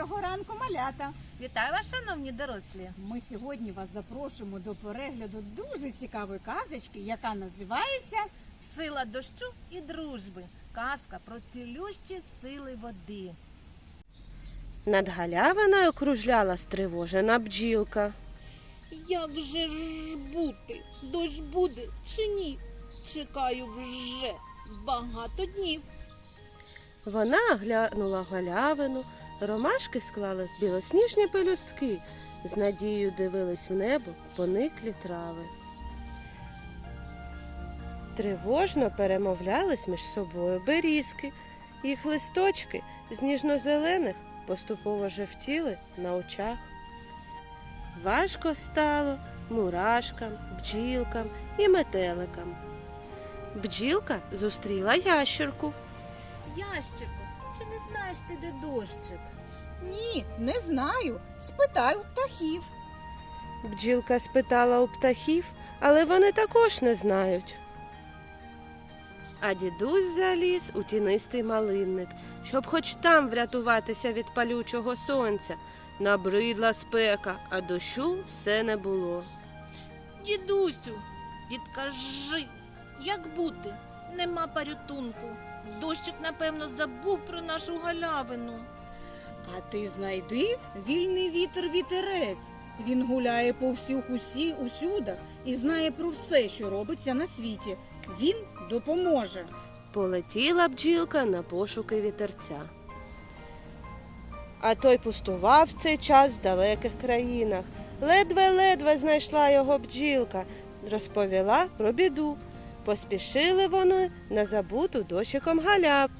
малята! Вітаю вас, шановні дорослі! Ми сьогодні вас запрошуємо до перегляду дуже цікавої казочки, яка називається Сила дощу і дружби. Казка про цілющі сили води. Над галявиною кружляла стривожена бджілка. Як же ж бути? Дощ буде чи ні? Чекаю вже багато днів. Вона оглянула галявину, ромашки склали білосніжні пелюстки, з надією дивились в небо пониклі трави. Тривожно перемовлялись між собою берізки, їх листочки з ніжно-зелених поступово жевтіли на очах. Важко стало мурашкам, бджілкам і метеликам. Бджілка зустріла ящерку. Ящику, чи не знаєш ти, де дощик? Ні, не знаю. Спитай у птахів. Бджілка спитала у птахів, але вони також не знають. А дідусь заліз у тінистий малинник, щоб хоч там врятуватися від палючого сонця. Набридла спека, а дощу все не було. Дідусю, підкажи, як бути? Нема порятунку. Дощик, напевно, забув про нашу галявину. А ти знайди вільний вітер вітерець. Він гуляє по всіх усі усюдах і знає про все, що робиться на світі. Він допоможе. Полетіла бджілка на пошуки вітерця. А той пустував в цей час в далеких країнах. Ледве-ледве знайшла його бджілка, розповіла про біду. Поспішили вони на забуту дощиком галяв.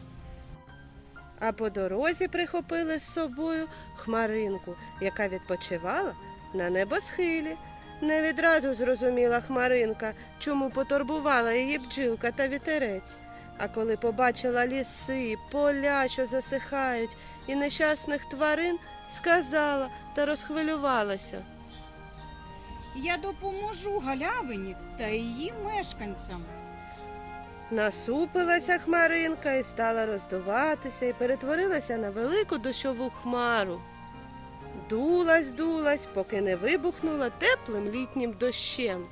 А по дорозі прихопили з собою хмаринку, яка відпочивала на небосхилі. Не відразу зрозуміла хмаринка, чому потурбувала її бджілка та вітерець. А коли побачила ліси, поля, що засихають, і нещасних тварин, сказала та розхвилювалася. Я допоможу галявині та її мешканцям. Насупилася хмаринка і стала роздуватися і перетворилася на велику дощову хмару. Дулась, дулась, поки не вибухнула теплим літнім дощем.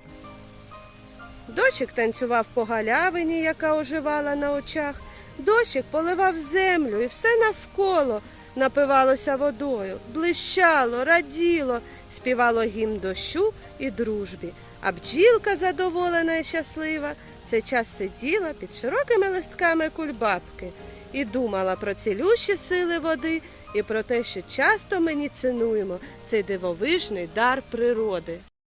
Дощик танцював по галявині, яка оживала на очах. Дощик поливав землю і все навколо напивалося водою, блищало, раділо, співало гімн дощу і дружбі. А бджілка задоволена і щаслива цей час сиділа під широкими листками кульбабки і думала про цілющі сили води і про те, що часто ми не цінуємо цей дивовижний дар природи.